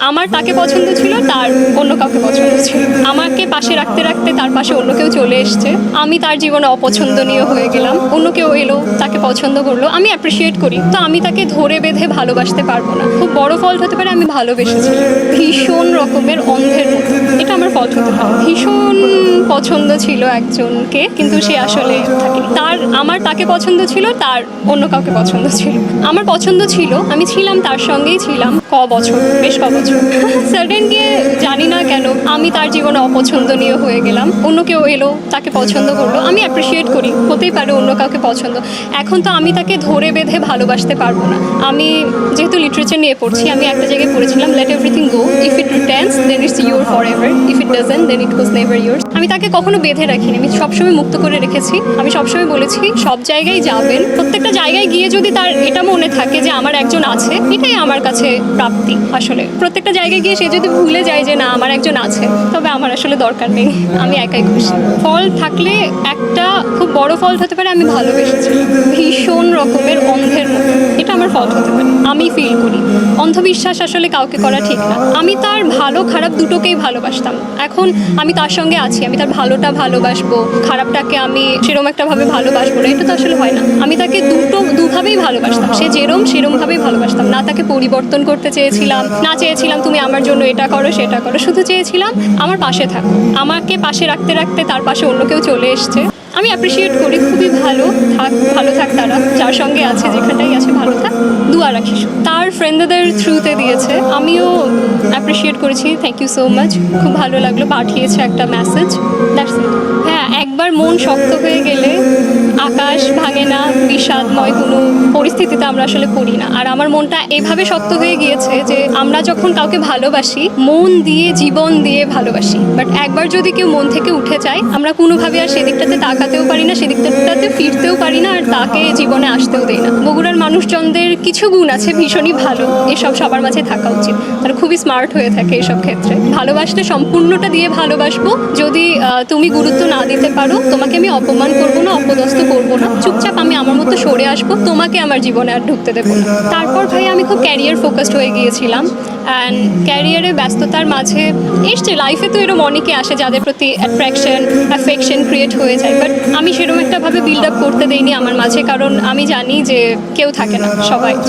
আমার তাকে পছন্দ ছিল, তার অন্য কাউকে পছন্দ ছিল। আমাকে পাশে রাখতে রাখতে তার পাশে অন্য কেউ চলে এসছে। আমি তার জীবনে অপছন্দনীয় হয়ে গেলাম। অন্য কেউ এলো, তাকে পছন্দ করল। আমি অ্যাপ্রিসিয়েট করি। তো আমি তাকে ধরে বেঁধে ভালোবাসতে পারব না। খুব বড় ফল্ট হতে পারে আমি ভালোবেসেছি। ভীষণ রকমের অন্ধের এটা আমার পছন্দ। ভীষণ পছন্দ ছিল একজনকে, কিন্তু সে আসলে তার, আমার তাকে পছন্দ ছিল, তার অন্য কাউকে পছন্দ ছিল। আমার পছন্দ ছিল, আমি ছিলাম তার সঙ্গেই ছিলাম ক বছর, বেশ ক বছর। সাডেন গিয়ে জানি না কেন, আমি তার জীবনে অপছন্দনীয় হয়ে গেলাম। অন্য কেউ এলো, তাকে পছন্দ করল। আমি অ্যাপ্রিসিয়েট করি, হতেই পারে অন্য কাউকে পছন্দ। এখন তো আমি তাকে ধরে বেঁধে ভালোবাসতে পারব না। আমি যেহেতু লিটারেচার নিয়ে পড়ছি, আমি একটা জায়গায় পড়েছিলাম let everything go if it returns then it's your forever if it doesn't then it was never your আমি তাকে কখনো বেঁধে রাখিনি। আমি সবসময় মুক্ত করে রেখেছি। আমি সবসময় বলেছি, সব জায়গায় যাবেন। প্রত্যেকটা জায়গায় গিয়ে যদি তার এটা মনে থাকে যে আমার একজন আছে, এটাই আমার কাছে প্রাপ্তি আসলে। প্রত্যেকটা জায়গায় গিয়ে সে যদি ভুলে যায় যে না, আমার একজন আছে, তবে আমার আসলে দরকার নেই। আমি একাই খুশি। ফল থাকলে একটা খুব বড় ফল হতে পারে, আমি ভালোবেসেছি। ভীষণ রকমের অন্ধের মতো। হতে পারে আমি ফিল করি। অন্ধবিশ্বাস আসলে কাউকে করা ঠিক না। আমি তার ভালো, খারাপ দুটোকেই ভালোবাসতাম। এখন আমি তার সঙ্গে আছি, আমি তার ভালোটা ভালোবাসবো, খারাপটাকে আমি সেরম একটা ভাবে ভালোবাসবো না, এটা তো আসলে হয় না। আমি তাকে দুটো, দুভাবেই ভালোবাসতাম। সে যেরম সেরম ভাবেই ভালোবাসতাম। না তাকে পরিবর্তন করতে চেয়েছিলাম, না চেয়েছিলাম তুমি আমার জন্য এটা করো, সেটা করো। শুধু চেয়েছিলাম আমার পাশে থাকো। আমাকে পাশে রাখতে রাখতে তার পাশে অন্য কেউ চলে এসছে। আমি অ্যাপ্রিসিয়েট করি, খুবই ভালো, থাক ভালো থাক তারা, যার সঙ্গে আছে যেখানটাই আছে, ভালো থাক, দুয়া রাখিস। তার ফ্রেন্ডদের থ্রুতে দিয়েছে, আমিও অ্যাপ্রিসিয়েট করেছি থ্যাংক ইউ সো মাচ খুব ভালো লাগল, পাঠিয়েছে একটা মেসেজ দ্যাটস হ্যাঁ একবার মন শক্ত হয়ে গেলে আকাশ ভাঙে না, বিষাদময় কোনো পরিস্থিতিতে আমরা আসলে পড়ি না। আর আমার মনটা এভাবে শক্ত হয়ে গিয়েছে যে আমরা যখন কাউকে ভালোবাসি, মন দিয়ে, জীবন দিয়ে ভালোবাসি। বাট একবার যদি কেউ মন থেকে উঠে যায়, আমরা কোনোভাবে আর সেদিকটাতে তাকাতেও পারি না, সেদিকটাতে ফিরতেও পারি না, আর তাকে জীবনে আসতেও দেই না। বগুড়ার মানুষজনদের কিছু গুণ আছে ভীষণই ভালো, এসব সবার মাঝে থাকা উচিত। তারা খুবই স্মার্ট হয়ে থাকে এসব ক্ষেত্রে। ভালোবাসলে সম্পূর্ণটা দিয়ে ভালোবাসবো। যদি তুমি গুরুত্ব না দিতে পারো, তোমাকে আমি অপমান করব না, অপদস্থ করব না। চুপচাপ আমি আমার মতো সরে আসব, তোমাকে আমার জীবনে আর ঢুকতে দেবো তারপর ভাই, আমি খুব ক্যারিয়ার ফোকাসড হয়ে গিয়েছিলাম। অ্যান্ড ক্যারিয়ারে ব্যস্ততার মাঝে এসছে লাইফে তো এরকম অনেকে আসে যাদের প্রতি অ্যাট্রাকশন অ্যাফেকশন ক্রিয়েট হয়ে যায়। বাট আমি সেরকম একটাভাবে বিল্ড আপ করতে দেইনি আমার মাঝে, কারণ আমি জানি যে কেউ থাকে না সবাই।